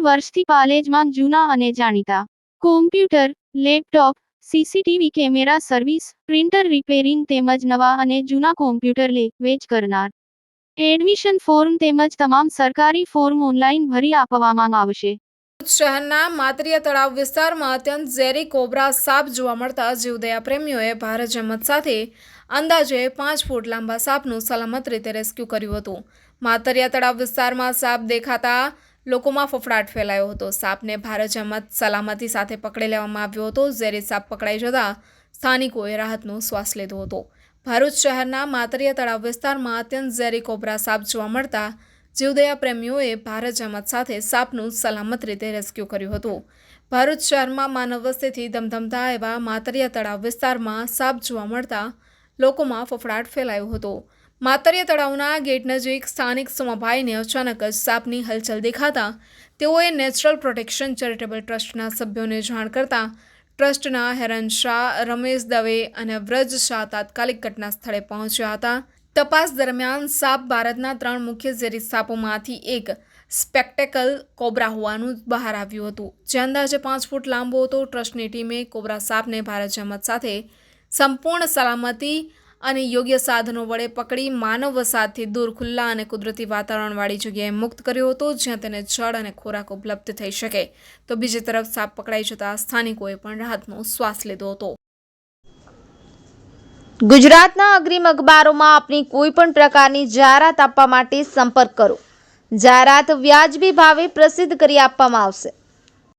વર્ષથી પાલેજમાં જૂના અને જાણીતા. Computer laptop CCTV camera service printer repairing તેમજ નવા અને જૂના કોમ્પ્યુટર લે, વેચ કરનાર. એડમિશન ફોર્મ તેમજ તમામ સરકારી ફોર્મ ઓનલાઈન ભરી આપવામાં આવશે. શહેરના માતરિયા તળાવ વિસ્તારમાં અત્યંત ઝેરી કોબરા સાપ જોવા મળતા જીવદયા પ્રેમીઓએ ભારે જહેમત સાથે અંદાજે પાંચ ફૂટ લાંબા સાપનું સલામત રીતે રેસ્ક્યુ કર્યું હતું. માતરિયા તળાવ વિસ્તારમાં સાપ દેખાતા લોકોમાં ફફડાટ ફેલાયો હતો. સાપને ભારે જહેમત સલામતી સાથે પકડી લેવામાં આવ્યો હતો. ઝેરી સાપ પકડાઈ જતાં સ્થાનિકોએ રાહતનો શ્વાસ લીધો હતો. ભરૂચ શહેરના માતરિયા તળાવ વિસ્તારમાં અત્યંત ઝેરી કોબરા સાપ જોવા મળતા જીવદયા પ્રેમીઓએ ભારે જહેમત સાથે સાપનું સલામત રીતે રેસ્ક્યુ કર્યું હતું. ભરૂચ શહેરમાં માનવ વસ્તીથી ધમધમતા એવા માતરિયા તળાવ વિસ્તારમાં સાપ જોવા મળતા લોકોમાં ફફડાટ ફેલાયો હતો. માતરિયા તળાવના ગેટ નજીક સ્થાનિક સોમાભાઈને અચાનક જ સાપની હલચલ દેખાતા તેઓએ નેચરલ પ્રોટેક્શન ચેરિટેબલ ટ્રસ્ટના સભ્યોને જાણ કરતા ટ્રસ્ટના હેરન શાહ, રમેશ દવે અને વ્રજ શાહ તાત્કાલિક ઘટના સ્થળે પહોંચ્યા હતા. તપાસ દરમિયાન સાપ ભારતના ત્રણ મુખ્ય ઝેરી સાપોમાંથી એક સ્પેક્ટેકલ કોબ્રા હોવાનું બહાર આવ્યું હતું. જે અંદાજે પાંચ ફૂટ લાંબો હતો. ટ્રસ્ટની ટીમે કોબ્રા સાપને ભારત જમત સાથે સંપૂર્ણ સલામતી અને યોગ્ય સાધનો વડે પકડી માનવ વસાહતથી દૂર ખુલ્લા અને કુદરતી વાતાવરણવાળી જગ્યાએ મુક્ત કર્યો હતો, જ્યાં તેને જળ અને ખોરાક ઉપલબ્ધ થઈ શકે. તો બીજી તરફ સાપ પકડાઈ જતા સ્થાનિકોએ પણ રાહતનો શ્વાસ લીધો હતો. ગુજરાતના અગ્રીમ અખબારોમાં આપની કોઈ પણ પ્રકારની જાહેરાત આપવા માટે સંપર્ક કરો. જાહેરાત વ્યાજબી ભાવે પ્રસિદ્ધ કરી આપવામાં આવશે.